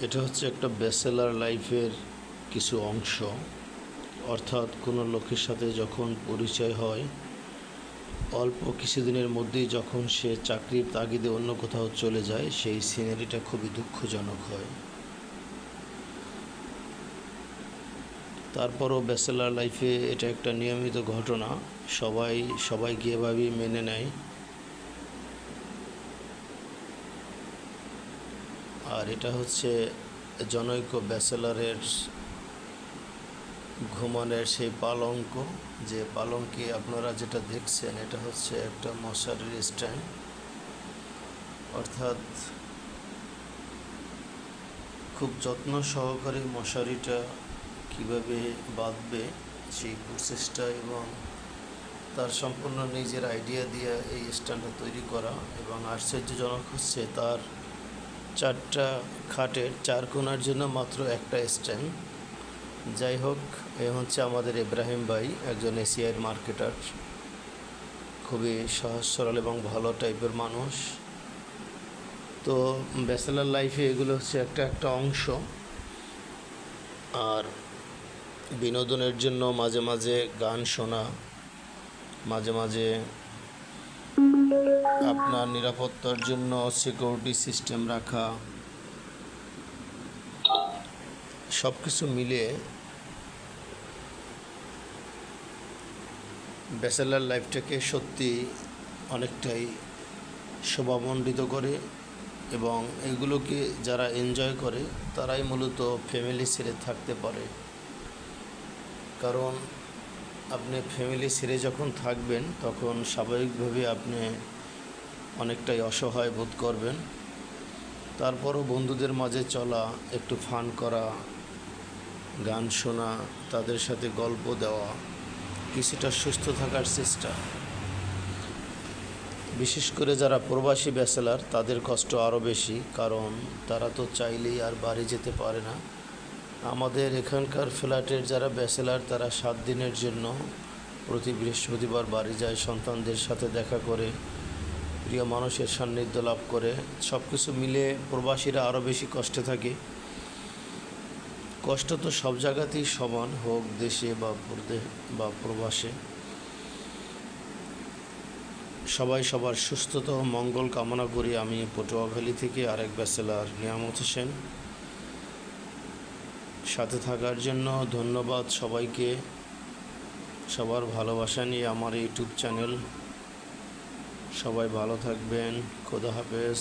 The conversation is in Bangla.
এটা হচ্ছে একটা ব্যাচেলার লাইফের কিছু অংশ। অর্থাৎ কোনো লোকের সাথে যখন পরিচয় হয়, অল্প কিছুদিনের মধ্যেই যখন সে চাকরির তাগিদে অন্য কোথাও চলে যায়, সেই সিনারিটা খুবই দুঃখজনক হয়। তারপরও ব্যাচেলার লাইফে এটা একটা নিয়মিত ঘটনা। সবাই সবাইকে এভাবেই মেনে নেয়। আর এটা হচ্ছে জনৈক ব্যাচেলারের ঘুমানোর সেই পালঙ্ক। যে পালঙ্কে আপনারা যেটা দেখছেন, এটা হচ্ছে একটা মশারির স্ট্যান্ড। অর্থাৎ খুব যত্ন সহকারে মশারিটা কীভাবে বাঁধবে সেই প্রসেসটা এবং তার সম্পূর্ণ নিজের আইডিয়া দিয়ে এই স্ট্যান্ডটা তৈরি করা এবং আশ্চর্যজনক হচ্ছে তার চারটা খাটের চার কোণার জন্য মাত্র একটা স্ট্যান্ড। যাই হোক, এ হচ্ছে আমাদের ইব্রাহিম ভাই, একজন এশিয়ার মার্কেটার। খুবই সহজ, সরল এবং ভালো টাইপের মানুষ। তো ব্যাচেলার লাইফে এগুলো হচ্ছে একটা একটা অংশ। আর বিনোদনের জন্য মাঝে মাঝে গান শোনা, মাঝে মাঝে আপনার নিরাপত্তার জন্য সিকিউরিটি সিস্টেম রাখা সব কিছু মিলে ব্যাচেলার লাইফটাকে সত্যি অনেকটাই শোভামণ্ডিত করে এবং এগুলোকে যারা এনজয় করে, তারাই মূলত ফ্যামিলি ছেড়ে থাকতে পারে। কারণ আপনি ফ্যামিলি ছেড়ে যখন থাকবেন, তখন স্বাভাবিকভাবে আপনি অনেকটাই অসহায় বোধ করবেন। তারপরও বন্ধুদের মাঝে চলা, একটু ফান করা, গান শোনা, তাদের সাথে গল্প দেওয়া, কিছুটা সুস্থ থাকার চেষ্টা। বিশেষ করে যারা প্রবাসী ব্যাচেলার, তাদের কষ্ট আরও বেশি, কারণ তারা তো চাইলেই আর বাড়ি যেতে পারে না। আমাদের এখানকার ফ্ল্যাটের যারা ব্যাচেলার, তারা সাত দিনের জন্য প্রতি বৃহস্পতিবার বাড়ি যায়, সন্তানদের সাথে দেখা করে, প্রিয় মানুষের সান্নিধ্য লাভ করে। সব কিছু মিলে প্রবাসীরা আরও বেশি কষ্টে থাকে। কষ্ট তো সব জায়গাতেই সমান, হোক দেশে বা বা প্রবাসে। সবাই সবার সুস্থতা ও মঙ্গল কামনা করি। আমি পটুয়াখালী থেকে আরেক ব্যাচেলার, নিয়ামত হোসেন। সাথে থাকার জন্য ধন্যবাদ সবাইকে। সবার ভালোবাসা নিয়ে আমার ইউটিউব চ্যানেল সবাই ভালো থাকবেন। খোদা হাফেজ।